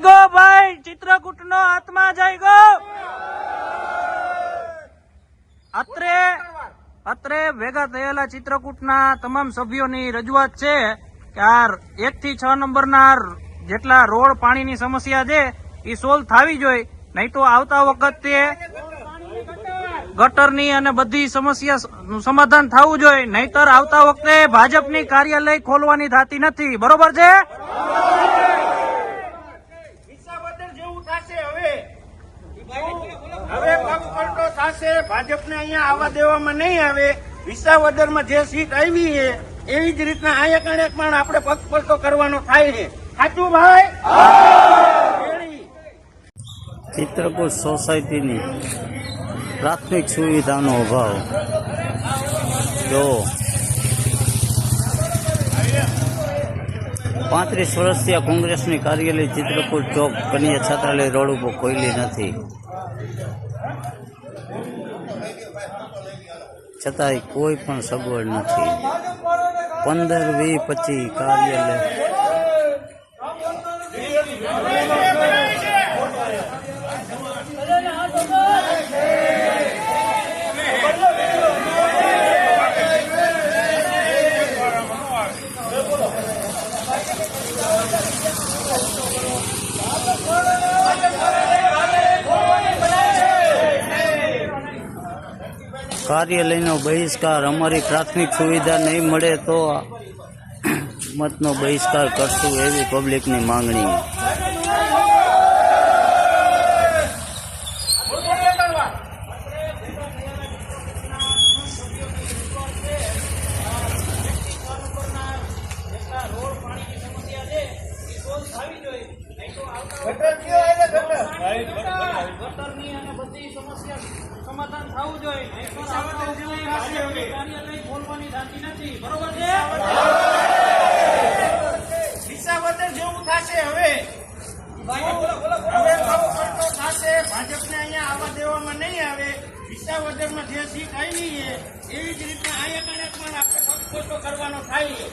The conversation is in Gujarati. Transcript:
ગો ભાઈ ચિત્રકૂટ નો આત્મા જઈ ગો. અત્રે અત્રે ભેગા થયેલા ચિત્રકૂટના તમામ સભ્યોની રજૂઆત છે કે આ એક થી છ નંબરના જેટલા રોડ પાણીની સમસ્યા છે એ સોલ્વ થવી જોઈએ નહીં તો આવતા વખતે ગટરની અને બધી સમસ્યા સમાધાન થવું જોઈએ નહીતર આવતા વખતે ભાજપની કાર્યાલય ખોલવાની થતી નથી. બરોબર છે વિસાવદર જેવું થશે હવે હવે પગ પલટો થશે, ભાજપને અહીંયા આવવા દેવામાં નહીં આવે. વિસાવદરમાં જે સીટ આવી છે, એવી જ રીતના અહીંયા કણે પણ આપણે પગ કરવાનો થાય છે. સાચું ભાઈ? ચિત્રકૂટ સોસાયટીની પ્રાથમિક સુવિધાનો અભાવ. જો પાંત્રીસ વર્ષથી આ કોંગ્રેસની કાર્યાલય ચિત્રકૂટ ચોક કન્યા છાત્રાલય રોડ ઉપર ખોલી નથી. છતાંય કોઈ પણ સગવડ નથી. પંદર વી પચીસ કાર્યાલય કાર્યાલયનો બહિષ્કાર અમારી પ્રાથમિક સુવિધા નહીં મળે તો મતનો બહિષ્કાર કરશું એવી પબ્લિકની માંગણી બધી સમસ્યા સમાધાન થવું જોઈએ. કાર્યાલય ખોલવાની થતી નથી. બરોબર છે? વિસાવદર જેવું થશે હવે હવે થશે. ભાજપને અહીંયા આવવા દેવામાં નહીં આવે. વિસાવદરમાં જે સીટ આવી એવી જ રીતના અહીંયા કણે પણ આપણે પગ કરવાનો થાય.